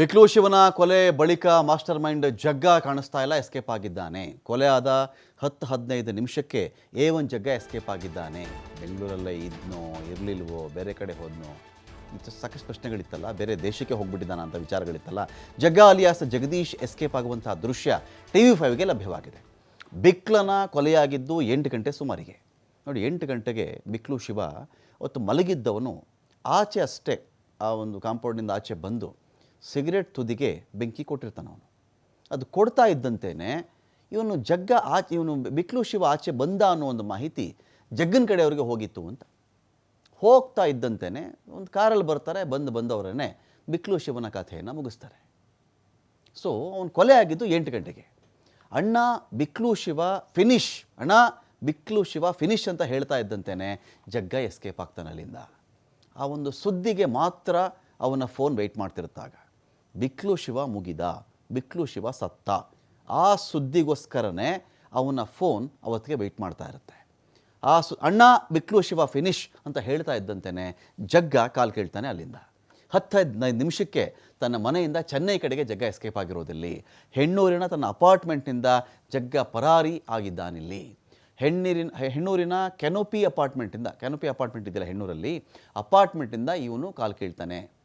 ಬಿಕ್ಲು ಶಿವನ ಕೊಲೆ ಬಳಿಕ ಮಾಸ್ಟರ್ ಮೈಂಡ್ ಜಗ್ಗ ಕಾಣಿಸ್ತಾ ಇಲ್ಲ, ಎಸ್ಕೇಪ್ ಆಗಿದ್ದಾನೆ. ಕೊಲೆ ಆದ ಹತ್ತು ಹದಿನೈದು ನಿಮಿಷಕ್ಕೆ ಎ ಒನ್ ಜಗ್ಗ ಎಸ್ಕೇಪ್ ಆಗಿದ್ದಾನೆ. ಬೆಂಗಳೂರಲ್ಲೇ ಇದ್ನೋ, ಇರಲಿಲ್ವೋ, ಬೇರೆ ಕಡೆ ಹೋದ್ನೋ? ಇಂಥ ಸಾಕಷ್ಟು ಪ್ರಶ್ನೆಗಳಿತ್ತಲ್ಲ, ಬೇರೆ ದೇಶಕ್ಕೆ ಹೋಗ್ಬಿಟ್ಟಿದ್ದಾನ ಅಂತ ವಿಚಾರಗಳಿತ್ತಲ್ಲ. ಜಗ್ಗ ಅಲಿಯಾಸ್ ಜಗದೀಶ್ ಎಸ್ಕೇಪ್ ಆಗುವಂತಹ ದೃಶ್ಯ ಟಿ ವಿ ಫೈವ್ಗೆ ಲಭ್ಯವಾಗಿದೆ. ಬಿಕ್ಲನ ಕೊಲೆಯಾಗಿದ್ದು ಎಂಟು ಗಂಟೆ ಸುಮಾರಿಗೆ. ನೋಡಿ, ಎಂಟು ಗಂಟೆಗೆ ಬಿಕ್ಲು ಶಿವ ಅವತ್ತು ಮಲಗಿದ್ದವನು ಆಚೆ ಅಷ್ಟೇ, ಆ ಒಂದು ಕಾಂಪೌಂಡಿಂದ ಆಚೆ ಬಂದು ಸಿಗರೇಟ್ ತುದಿಗೆ ಬೆಂಕಿ ಕೊಟ್ಟಿರ್ತಾನೆ ಅವನು. ಅದು ಕೊಡ್ತಾ ಇದ್ದಂತೆಯೇ ಇವನು ಜಗ್ಗ ಆಚೆ ಇವನು ಬಿಕ್ಲು ಶಿವ ಆಚೆ ಬಂದ ಅನ್ನೋ ಒಂದು ಮಾಹಿತಿ ಜಗ್ಗನ ಅವರಿಗೆ ಹೋಗಿತ್ತು ಅಂತ. ಹೋಗ್ತಾ ಇದ್ದಂತೆಯೇ ಒಂದು ಕಾರಲ್ಲಿ ಬರ್ತಾರೆ, ಬಂದು ಬಂದವರೇ ಬಿಕ್ಲು ಶಿವನ ಕಥೆಯನ್ನು ಮುಗಿಸ್ತಾರೆ. ಸೊ ಅವನು ಕೊಲೆ ಆಗಿದ್ದು ಎಂಟು ಗಂಟೆಗೆ. ಅಣ್ಣ, ಬಿಕ್ಲು ಶಿವ ಫಿನಿಶ್ ಅಣ್ಣ, ಬಿಕ್ಲು ಶಿವ ಫಿನಿಶ್ ಅಂತ ಹೇಳ್ತಾ ಇದ್ದಂತೆಯೇ ಜಗ್ಗ ಎಸ್ಕೇಪ್ ಆಗ್ತಾನೆ ಅಲ್ಲಿಂದ. ಆ ಒಂದು ಸುದ್ದಿಗೆ ಮಾತ್ರ ಅವನ ಫೋನ್ ವೆಯ್ಟ್ ಮಾಡ್ತಿರುತ್ತಾಗ. ಬಿಕ್ಲು ಶಿವ ಮುಗಿದ, ಬಿಕ್ಲು ಶಿವ ಸತ್ತ. ಆ ಸುದ್ದಿಗೋಸ್ಕರನೇ ಅವನ ಫೋನ್ ಅವತ್ತಿಗೆ ವೆಯ್ಟ್ ಮಾಡ್ತಾ ಇರುತ್ತೆ. ಆ ಸು, ಅಣ್ಣ, ಬಿಕ್ಲು ಶಿವ ಫಿನಿಶ್ ಅಂತ ಹೇಳ್ತಾ ಇದ್ದಂತೆಯೇ ಜಗ್ಗ ಕಾಲು ಕೇಳ್ತಾನೆ ಅಲ್ಲಿಂದ. ಹತ್ತು ಹದಿನೈದು ನಿಮಿಷಕ್ಕೆ ತನ್ನ ಮನೆಯಿಂದ ಚೆನ್ನೈ ಕಡೆಗೆ ಜಗ್ಗ ಎಸ್ಕೇಪ್ ಆಗಿರೋದಿಲ್ಲಿ. ಹೆಣ್ಣೂರಿನ ತನ್ನ ಅಪಾರ್ಟ್ಮೆಂಟ್ನಿಂದ ಜಗ್ಗ ಪರಾರಿ ಆಗಿದ್ದಾನಿಲ್ಲಿ. ಹೆಣ್ಣೀರಿನ, ಹೆಣ್ಣೂರಿನ ಕೆನೋಪಿ ಅಪಾರ್ಟ್ಮೆಂಟಿಂದ ಕೆನೋಪಿ ಅಪಾರ್ಟ್ಮೆಂಟ್ ಇದೆಯಲ್ಲ ಹೆಣ್ಣೂರಲ್ಲಿ ಅಪಾರ್ಟ್ಮೆಂಟಿಂದ ಇವನು ಕಾಲು ಕೇಳ್ತಾನೆ.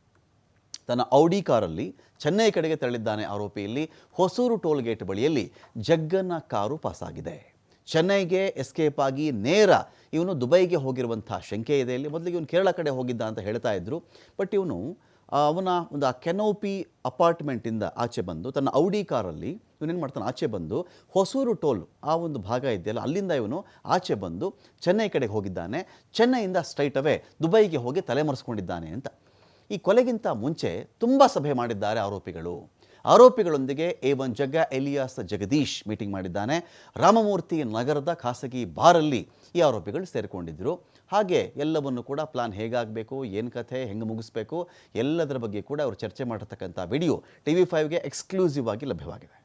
ತನ್ನ ಔಡಿ ಕಾರಲ್ಲಿ ಚೆನ್ನೈ ಕಡೆಗೆ ತೆರಳಿದ್ದಾನೆ ಆರೋಪಿಯಲ್ಲಿ ಹೊಸೂರು ಟೋಲ್ ಗೇಟ್ ಬಳಿಯಲ್ಲಿ ಜಗ್ಗನ ಕಾರು ಪಾಸಾಗಿದೆ. ಚೆನ್ನೈಗೆ ಎಸ್ಕೇಪ್ ಆಗಿ ನೇರ ಇವನು ದುಬೈಗೆ ಹೋಗಿರುವಂಥ ಶಂಕೆ ಇದೆ. ಇಲ್ಲಿ ಮೊದಲಿಗೆ ಇವನು ಕೇರಳ ಕಡೆ ಹೋಗಿದ್ದ ಅಂತ ಹೇಳ್ತಾ ಇದ್ರು. ಬಟ್ ಇವನು ಅವನ ಒಂದು ಆ ಕೆನೋಪಿ ಅಪಾರ್ಟ್ಮೆಂಟಿಂದ ಆಚೆ ಬಂದು, ತನ್ನ ಔಡಿ ಕಾರಲ್ಲಿ ಇವನೇನು ಮಾಡ್ತಾನೆ? ಆಚೆ ಬಂದು ಹೊಸೂರು ಟೋಲ್ ಆ ಒಂದು ಭಾಗ ಇದೆಯಲ್ಲ, ಅಲ್ಲಿಂದ ಇವನು ಆಚೆ ಬಂದು ಚೆನ್ನೈ ಕಡೆಗೆ ಹೋಗಿದ್ದಾನೆ. ಚೆನ್ನೈಯಿಂದ ಸ್ಟ್ರೈಟ್ ಅವೇ ದುಬೈಗೆ ಹೋಗಿ ತಲೆಮರೆಸ್ಕೊಂಡಿದ್ದಾನೆ ಅಂತ. ಈ ಕೊಲೆಗಿಂತ ಮುಂಚೆ ತುಂಬ ಸಭೆ ಮಾಡಿದ್ದಾರೆ ಆರೋಪಿಗಳು. ಆರೋಪಿಗಳೊಂದಿಗೆ A one Jagga alias Jagadish meeting ಮಾಡಿದ್ದಾನೆ. ರಾಮಮೂರ್ತಿ ನಗರದ ಖಾಸಗಿ ಬಾರಲ್ಲಿ ಈ ಆರೋಪಿಗಳು ಸೇರಿಕೊಂಡಿದ್ದರು ಹಾಗೆ ಎಲ್ಲವನ್ನು ಕೂಡ ಪ್ಲಾನ್ ಹೇಗಾಗಬೇಕು, ಏನು ಕಥೆ, ಹೆಂಗೆ ಮುಗಿಸ್ಬೇಕು, ಎಲ್ಲದರ ಬಗ್ಗೆ ಕೂಡ ಅವರು ಚರ್ಚೆ ಮಾಡಿರ್ತಕ್ಕಂಥ ವಿಡಿಯೋ ಟಿ ವಿ ಫೈವ್ಗೆ ಎಕ್ಸ್ಕ್ಲೂಸಿವ್ ಆಗಿ ಲಭ್ಯವಾಗಿದೆ.